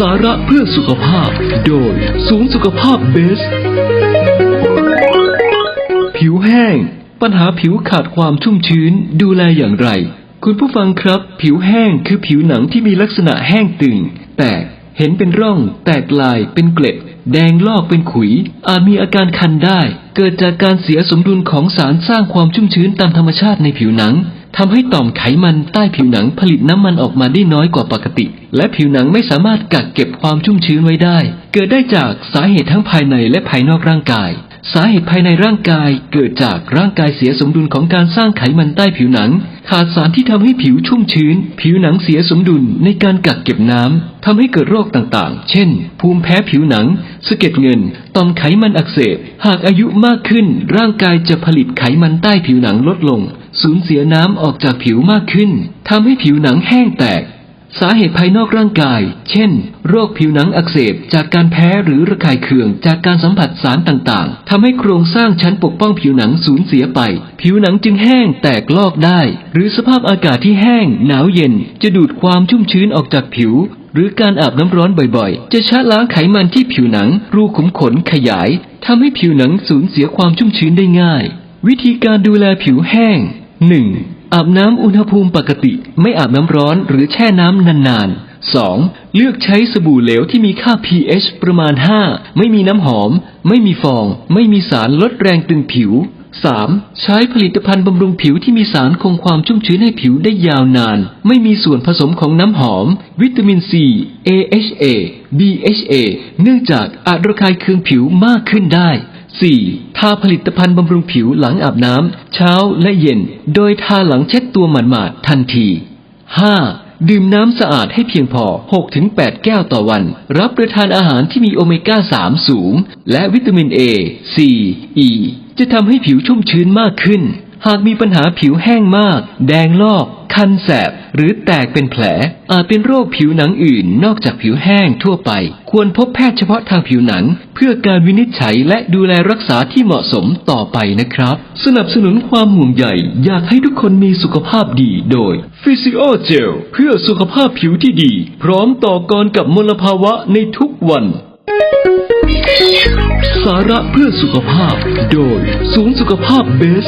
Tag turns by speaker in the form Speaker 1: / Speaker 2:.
Speaker 1: สาระเพื่อสุขภาพ โดยศูนย์สุขภาพเบส ผิวแห้ง ปัญหาผิวขาดความชุ่มชื้น ดูแลอย่างไร คุณผู้ฟังครับ ผิวแห้งคือผิวหนังที่มีลักษณะแห้งตึง แตก เห็นเป็นร่อง แตกลาย เป็นเกล็ด แดงลอกเป็นขุย อาจมีอาการคันได้ เกิดจากการเสียสมดุลของสารสร้างความชุ่มชื้นตามธรรมชาติในผิวหนัง ทำให้ต่อมไขมันใต้ผิวหนังผลิตน้ำมันออกมาได้น้อยกว่าปกติ และผิวหนังไม่สามารถกักเก็บความชุ่มชื้นไว้ได้ เกิดได้จากสาเหตุทั้งภายในและภายนอกร่างกาย สาเหตุภายในร่างกายเกิดจากร่างกายเสียสมดุลของการสร้างไขมันใต้ผิวหนัง ขาดสารที่ทำให้ผิวชุ่มชื้น ผิวหนังเสียสมดุลในการกักเก็บน้ำทำให้เกิดโรคต่างๆ เช่น ภูมิแพ้ผิวหนังสะเก็ดเงินต่อมไขมันอักเสบ หากอายุมากขึ้น ร่างกายจะผลิตไขมันใต้ผิวหนังลดลง สูญเสียน้ำออกจากผิวมากขึ้นทำให้ผิวหนังแห้งแตก สาเหตุภายนอกร่างกาย เช่น โรคผิวหนังอักเสบจากการแพ้หรือระคายเคืองจากการสัมผัสสารต่างๆทำให้โครงสร้างชั้นปกป้องผิวหนังสูญเสียไป ผิวหนังจึงแห้งแตกลอกได้ หรือสภาพอากาศที่แห้ง หนาวเย็น จะดูดความชุ่มชื้นออกจากผิวหรือการอาบน้ำร้อนบ่อยๆ จะชะล้างไขมันที่ผิวหนัง รูขุมขนขยาย ทำให้ผิวหนังสูญเสียความชุ่มชื้นได้ง่าย วิธีการดูแลผิวแห้ง 1. อาบน้ำอุณหภูมิปกติ ไม่อาบน้ำร้อนหรือแช่น้ำนานๆ 2. เลือกใช้สบู่เหลวที่มีค่า pH ประมาณ 5 ไม่มีน้ำหอม ไม่มีฟอง ไม่มีสารลดแรงตึงผิว 3. ใช้ผลิตภัณฑ์บำรุงผิวที่มีสารคงความชุ่มชื้นให้ผิวได้ยาวนาน ไม่มีส่วนผสมของน้ำหอม วิตามิน C AHA BHA เนื่องจากอาจระคายเคืองผิวมากขึ้นได้ 4. ทาผลิตภัณฑ์บำรุงผิวหลังอาบน้ำ เช้าและเย็น โดยทาหลังเช็ดตัวหมาดๆทันที 5. ดื่มน้ำสะอาดให้เพียงพอ 6-8 แก้วต่อวัน รับประทานอาหารที่มีโอเมก้า 3 สูง และวิตามิน A C E จะทำให้ผิวชุ่มชื้นมากขึ้น หากมีปัญหาผิวแห้งมาก แดงลอก คันแสบ หรือแตกเป็นแผล อาจเป็นโรคผิวหนังอื่นนอกจากผิวแห้งทั่วไป ควรพบแพทย์เฉพาะทางผิวหนัง พื่อการวินิจฉัยและดูแลรักษาที่เหมาะสมต่อไปนะครับ สนับสนุนความห่วงใยอยากให้ทุกคนมีสุขภาพดีโดย p h y s i o Gel เพื่อสุขภาพผิวที่ดี พร้อมต่อกรกับมลภาวะในทุกวัน สาระเพื่อสุขภาพ โดยศูนย์สุขภาพเบส